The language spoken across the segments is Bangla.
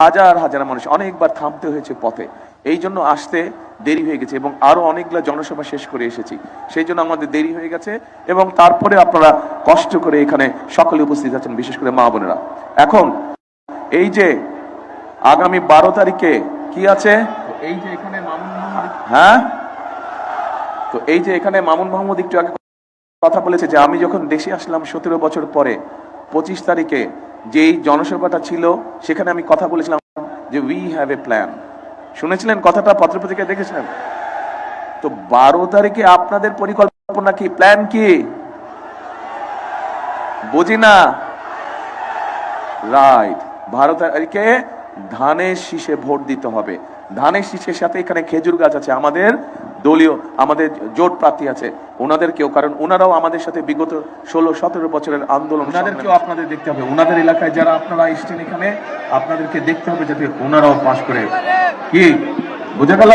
হাজার হাজার মানুষ অনেকবার থামতে হয়েছে পথে। এই জন্য আসতে দেরি হয়ে গেছে এবং আরও অনেকগুলো জনসভা শেষ করে এসেছি। সেই জন্য আমাদের দেরি হয়ে গেছে এবং তারপরে আপনারা কষ্ট করে এখানে সকলে উপস্থিত আছেন বিশেষ করে মা বোনেরা। এখন এই যে আগামী বারো তারিখে কি আছে? এই যে এখানে মামুন হ্যাঁ? তো এই যে এখানে মামুন মাহমুদ একটু আগে কথা বলেছে যে আমি যখন দেশে আসলাম সতেরো বছর পরে পঁচিশ তারিখে যেই জনসভাটা ছিল, সেখানে আমি কথা বলেছিলাম যে উই হ্যাভ এ প্ল্যান শুনেছিলেন কথাটা পত্রপত্রিকায় দেখেছিলেন? তো বারো তারিখে আপনাদের পরিকল্পনা কি? প্ল্যান কি? বুঝি না? রাইট বারো তারিখে ধানের শীষে ভোট দিতে হবে। ধানের শীষের সাথে এখানে খেজুর গাছ আছে। আমাদের দলীয় আমাদের জোট প্রার্থী আছে ওনাদের কেউ কারণ ওনারাও আমাদের সাথে বিগত ষোলো সতেরো বছরের আন্দোলন ওনাদেরকেও আপনাদের দেখতে হবে। ওনাদের এলাকায় যারা আপনারা এসছেন এখানে আপনাদেরকে দেখতে হবে যাতে ওনারাও পাশ করে। কি? বুঝে গেল?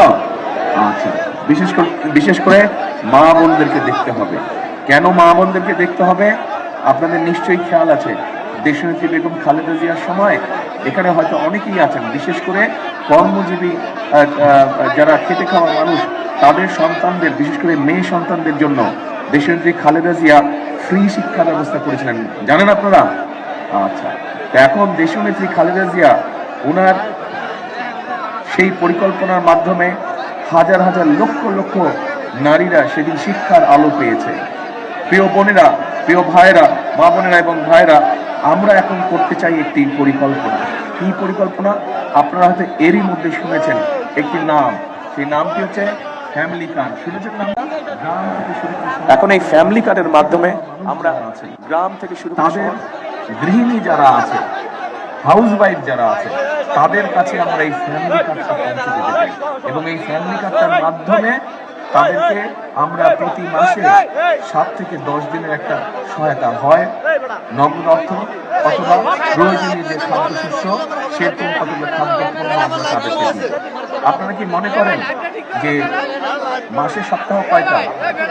আচ্ছা। বিশেষ করে বিশেষ করে মা বোনদেরকে দেখতে হবে। কেন মা বোনদেরকে দেখতে হবে? আপনাদের নিশ্চয়ই খেয়াল আছে। দেশনেত্রী বেগম খালেদা জিয়ার সময় এখানে হয়তো অনেকেই আছেন। বিশেষ করে কর্মজীবী যারা খেটে খাওয়া মানুষ তাদের সন্তানদের, বিশেষ করে মেয়ে সন্তানদের জন্য দেশনেত্রী খালেদা জিয়া ফ্রি শিক্ষা ব্যবস্থা করেছিলেন। জানেন আপনারা? আচ্ছা। এখন দেশনেত্রী খালেদা জিয়া, ওনার সেই পরিকল্পনার মাধ্যমে হাজার হাজার লক্ষ লক্ষ নারীরা সেদিন শিক্ষার আলো পেয়েছে। প্রিয় বোনেরা, প্রিয় ভাইরা মা বোনেরা এবং ভাইরা আমরা এখন করতে চাই একটি পরিকল্পনা। কি পরিকল্পনা? আপনারা হয়তো এরই মধ্যে শুনেছেন একটি নাম। সেই নামটি হচ্ছে ফ্যামিলি কার্ড গ্রাম থেকে শুরু এখন এই ফ্যামিলি কার্ডের মাধ্যমে আমরা গ্রাম থেকে শুরু তাদের গৃহিণী যারা আছে হাউস ওয়াইফ যারা আছে তাদের কাছে আমরা এই ফ্যামিলি কার্ডটা পৌঁছে দিতে এবং এই ফ্যামিলি কার্ডটার মাধ্যমে তাদেরকে আমরা প্রতি মাসে সাত থেকে দশ দিনের একটা সহায়তা হয়। নগদ অর্থ অথবা প্রয়োজনীয় যে খাদ্যশস্য সেরকম কতগুলো খাদ্য আমরা তাদেরকে দিই। আপনারা কি মনে করেন যে মাসে সপ্তাহ কয়টা?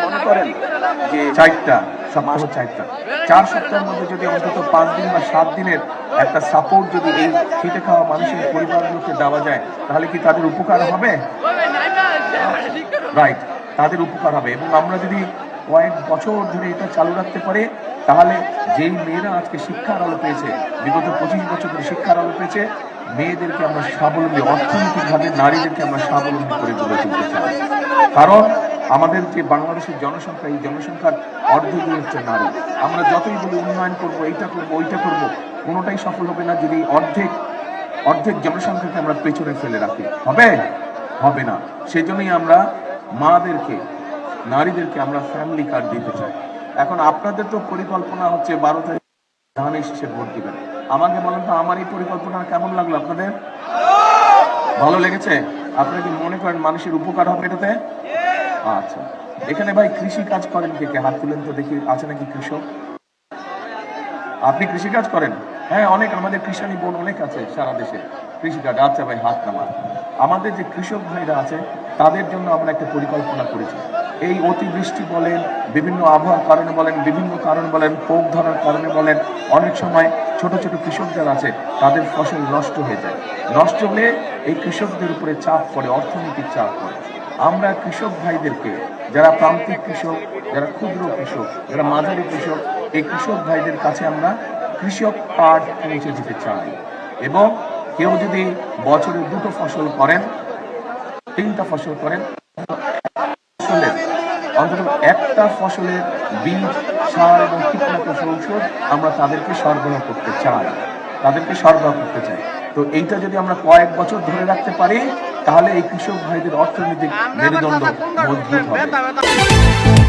মনে করেন যে চারটা সপ্তাহ চারটা। চার সপ্তাহের মধ্যে যদি অন্তত পাঁচ দিন বা সাত দিনের একটা সাপোর্ট যদি এই খেটে খাওয়া মানুষের পরিবারগুলোকে দেওয়া যায় তাহলে কি তাদের উপকার হবে? রাইট তাদের উপকার হবে। এবং আমরা যদি কয়েক বছর ধরে এটা চালু রাখতে পারে, তাহলে যেই মেয়েরা আজকে শিক্ষার আলো পেয়েছে, বিগত পঁচিশ বছর ধরে শিক্ষার আলো পেয়েছে, মেয়েদেরকে আমরা স্বাবলম্বী, অর্থনৈতিকভাবে নারীদেরকে আমরা স্বাবলম্বী করে গড়ে তুলতে চাই। কারণ আমাদের যে বাংলাদেশের জনসংখ্যা, এই জনসংখ্যার অর্ধেকই হচ্ছে নারী। আমরা যতই বলি উন্নয়ন করব, এইটা করব, ওইটা করব, কোনোটাই সফল হবে না যদি অর্ধেক অর্ধেক জনসংখ্যাকে আমরা পেছনে ফেলে রাখি। হবে? হবে না। সেজন্যই আমরা মাদেরকে নারীদেরকে আমরা ফ্যামিলি কার্ড দিতে চাই। এখন আপনাদের তো পরিকল্পনা হচ্ছে বারো তারিখ ধানের শেষে ভোট দিবেন। আমাকে বলেন তো, আমার এই পরিকল্পনা কেমন লাগল আপনাদের? ভালো লেগেছে? আপনারা কি মনে করেন মানুষের উপকার হবে এটাতে? আচ্ছা। এখানে ভাই কৃষি কাজ করেন কে কে? হাত তুলেন তো দেখি, আছে নাকি কৃষক? আপনি কৃষি কাজ করেন? হ্যাঁ অনেক, আমাদের কৃষানি বোন অনেক আছে সারা দেশে। কৃষিকাজ আচ্ছা ভাই, হাত নামান। আমাদের যে কৃষক ভাইরা আছে, তাদের জন্য আমরা একটা পরিকল্পনা করেছি। এই অতিবৃষ্টি বলেন, বিভিন্ন আবহাওয়ার কারণে বলেন, বিভিন্ন কারণ বলেন পোক ধরার কারণে বলেন, অনেক সময় ছোট ছোট কৃষক যারা আছে, তাদের ফসল নষ্ট হয়ে যায়। নষ্ট হলে এই কৃষকদের উপরে চাপ পড়ে, অর্থনৈতিক চাপ পড়ে। আমরা কৃষক ভাইদেরকে, যারা প্রান্তিক কৃষক, যারা ক্ষুদ্র কৃষক, যারা মাঝারি কৃষক, এই কৃষক ভাইদের কাছে আমরা কৃষক কার্ড পৌঁছে দিতে চাই। এবং কেউ যদি বছরে দুটো ফসল করেন, তিনটা ফসল করেন অন্তত একটা ফসলের বীজ সার এবং কীটনাশক ঔষধ আমরা তাদেরকে সরবরাহ করতে চাই তাদেরকে সরবরাহ করতে চাই। তো এইটা যদি আমরা কয়েক বছর ধরে রাখতে পারি তাহলে এই কৃষক ভাইদের অর্থনৈতিক মেরুদণ্ড মজবুত হবে।